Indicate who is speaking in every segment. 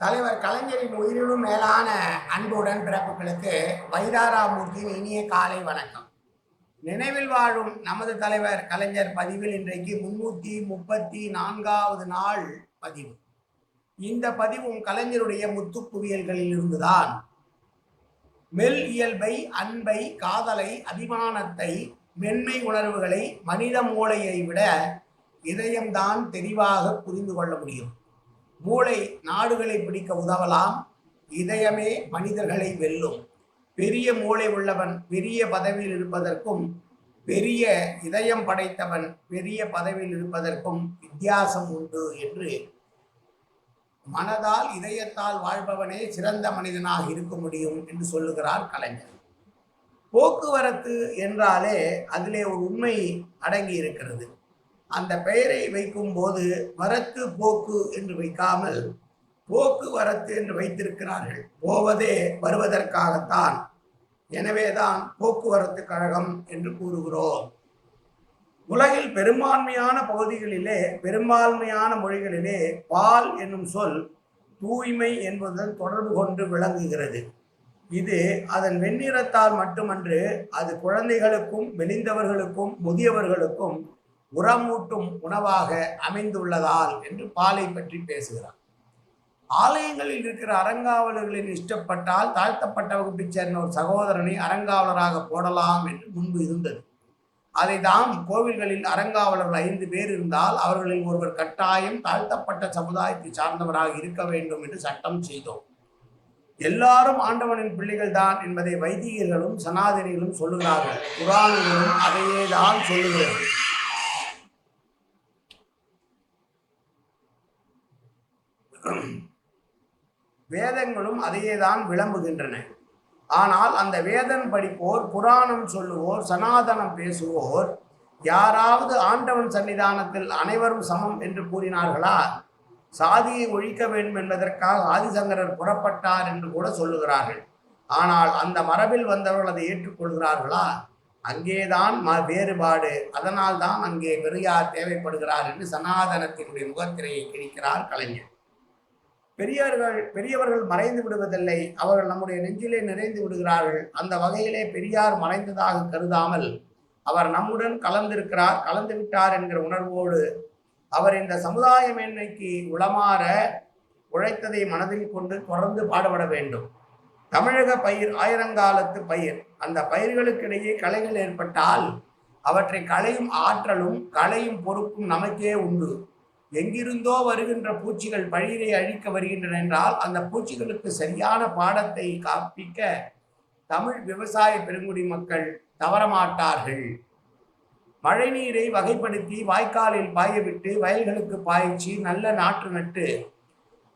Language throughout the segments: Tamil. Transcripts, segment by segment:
Speaker 1: தலைவர் கலைஞரின் உயிரினும் மேலான அன்புடன் பிறப்புகளுக்கு வைதாராமூர்த்தியின் இனிய காலை வணக்கம். நினைவில் வாழும் நமது தலைவர் கலைஞர் பதிவில் இன்றைக்கு முன்னூற்றி முப்பத்தி நான்காவது நாள் பதிவு. இந்த பதிவும் கலைஞருடைய முத்துக்குவியல்களில் இருந்துதான். மெல் இயல்பை அன்பை காதலை அபிமானத்தை மென்மை உணர்வுகளை மனித மூளையை விட இதயம்தான் தெளிவாக புரிந்து கொள்ள முடியும். மூளை நாடுகளை பிடிக்க உதவலாம். இதயமே மனிதர்களை வெல்லும். பெரிய மூளை உள்ளவன் பெரிய பதவியில் இருப்பதற்கும் பெரிய இதயம் படைத்தவன் பெரிய பதவியில் இருப்பதற்கும் வித்தியாசம் உண்டு என்று. மனதால் இதயத்தால் வாழ்பவனே சிறந்த மனிதனாக இருக்க முடியும் என்று சொல்லுகிறார் கலைஞர். போக்குவரத்து என்றாலே அதிலே ஒரு உண்மை அடங்கி இருக்கிறது. அந்த பெயரை வைக்கும் போது வரத்து போக்கு என்று வைக்காமல் போக்குவரத்து என்று வைத்திருக்கிறார்கள். போவதே வருவதற்காகத்தான். எனவேதான் போக்குவரத்து கழகம் என்று கூறுகிறோம். உலகில் பெரும்பான்மையான பகுதிகளிலே பெரும்பான்மையான மொழிகளிலே பால் என்னும் சொல் தூய்மை என்பதுடன் தொடர்பு கொண்டு விளங்குகிறது. இது அதன் வெண்ணிறத்தால் மட்டுமன்று அது குழந்தைகளுக்கும் மெலிந்தவர்களுக்கும் முதியவர்களுக்கும் உரமூட்டும் உணவாக அமைந்துள்ளதால் என்று பாலை பற்றி பேசுகிறார். ஆலயங்களில் இருக்கிற அறங்காவலர்களின் இஷ்டப்பட்டால் தாழ்த்தப்பட்ட வகுப்பைச் சேர்ந்த ஒரு சகோதரனை அறங்காவலராக போடலாம் என்று முன்பு இருந்தது. அதை தாம் கோவில்களில் அறங்காவலர்கள் ஐந்து பேர் இருந்தால் அவர்களில் ஒருவர் கட்டாயம் தாழ்த்தப்பட்ட சமுதாயத்தை சார்ந்தவராக இருக்க வேண்டும் என்று சட்டம் செய்தோம். எல்லாரும் ஆண்டவனின் பிள்ளைகள் தான் என்பதை வைதிகர்களும் சனாதனிகளும் சொல்லுகிறார்கள். குரான்களும் அதையே தான் சொல்லுகிறார்கள் வேதங்களும் அதையே தான் விளம்புகின்றன. ஆனால் அந்த வேதம் படிப்போர் புராணம் சொல்லுவோர் சனாதனம் பேசுவோர் யாராவது ஆண்டவன் சன்னிதானத்தில் அனைவரும் சமம் என்று கூறினார்களா? சாதியை ஒழிக்க வேண்டும் என்பதற்காக ஆதிசங்கரர் புறப்பட்டார் என்று கூட சொல்லுகிறார்கள். ஆனால் அந்த மரபில் வந்தவர்கள் அதை ஏற்றுக்கொள்கிறார்களா? அங்கேதான் ம வேறுபாடு. அதனால் தான் அங்கே பெரியார் தேவைப்படுகிறார் என்று சனாதனத்தினுடைய முகத்திரையை கிழிக்கிறார் கலைஞர். பெரியார்கள் பெரியவர்கள் மறைந்து விடுவதில்லை. அவர்கள் நம்முடைய நெஞ்சிலே நிறைந்து விடுகிறார்கள். அந்த வகையிலே பெரியார் மறைந்ததாக கருதாமல் அவர் நம்முடன் கலந்திருக்கிறார் கலந்து விட்டார் என்கிற உணர்வோடு அவர் இந்த சமுதாய மேன்மைக்கு உளமாற உழைத்ததை மனதில் கொண்டு தொடர்ந்து பாடுபட வேண்டும். தமிழக பயிர் ஆயிரங்காலத்து பயிர். அந்த பயிர்களுக்கிடையே களைகள் ஏற்பட்டால் அவற்றை களையும் ஆற்றலும் களையும் பொறுப்பும் நமக்கே உண்டு. எங்கிருந்தோ வருகின்ற பூச்சிகள் பயிரை அழிக்க வருகின்றன என்றால் அந்த பூச்சிகளுக்கு சரியான பாடத்தை காப்பிக்க தமிழ் விவசாய பெருங்குடி மக்கள் தவறமாட்டார்கள் மழைநீரை வகைப்படுத்தி வாய்க்காலில் பாயவிட்டு வயல்களுக்கு பாய்ச்சி நல்ல நாற்று நட்டு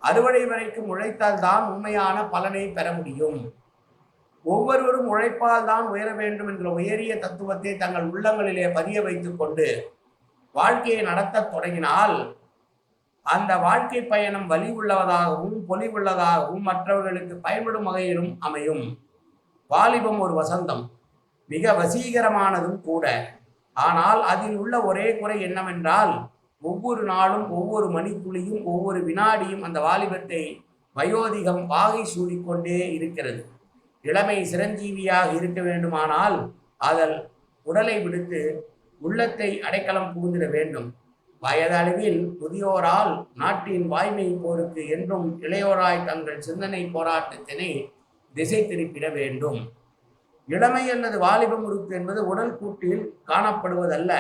Speaker 1: அறுவடை வரைக்கும் உழைத்தால் தான் உண்மையான பலனை பெற முடியும். ஒவ்வொருவரும் உழைப்பால் தான் உயர வேண்டும் என்ற உயரிய தத்துவத்தை தங்கள் உள்ளங்களிலே பதிய வைத்துக் கொண்டு வாழ்க்கையை நடத்தத் தொடங்கினால் அந்த வாழ்க்கை பயணம் வலி உள்ளதாகவும் பொலிவுள்ளதாகவும் மற்றவர்களுக்கு பயன்படும் வகையிலும் அமையும். வாலிபம் ஒரு வசந்தம். மிக வசீகரமானதும் கூட. ஆனால் அதில் உள்ள ஒரே குறை என்னவென்றால் ஒவ்வொரு நாளும் ஒவ்வொரு மணித்துளியும் ஒவ்வொரு வினாடியும் அந்த வாலிபத்தை வயோதிகம் வாகை சூடிக்கொண்டே இருக்கிறது. இளமை சிரஞ்சீவியாக இருக்க வேண்டுமானால் அதல் உடலை விடுத்து உள்ளத்தை அடைக்கலம் புகுந்திட வேண்டும். வயதளவில் முதியோரால் நாட்டின் வாய்மை போருக்கு என்றும் இளையோராய் தங்கள் சிந்தனை போராட்டத்தினை திசை திருப்பிட வேண்டும். இளமை அல்லது வாலிபம் உறுப்பு என்பது உடல் கூட்டில் காணப்படுவதல்ல.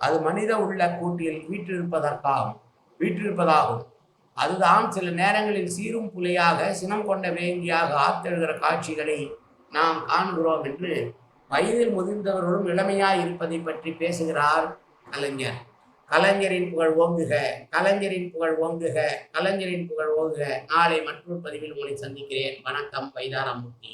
Speaker 1: அது மனித உள்ள கூட்டில் வீற்றிருப்பதற்காகும் வீற்றிருப்பதாகும். அதுதான் சில நேரங்களில் சீரும் புலியாக சினம் கொண்ட வேங்கியாக ஆத்தெழுகிற காட்சிகளை நாம் காண்கிறோம் என்று வயதில் முதிர்ந்தவர்களும் இளமையாய் இருப்பதை பற்றி பேசுகிறார் கலைஞர். கலைஞரின் புகழ் ஓங்குக கலைஞரின் புகழ் ஓங்குக கலைஞரின் புகழ் ஓங்குக. நாளை மற்றொரு பதிவில் உங்களை சந்திக்கிறேன். வணக்கம் வைதாராமூர்த்தி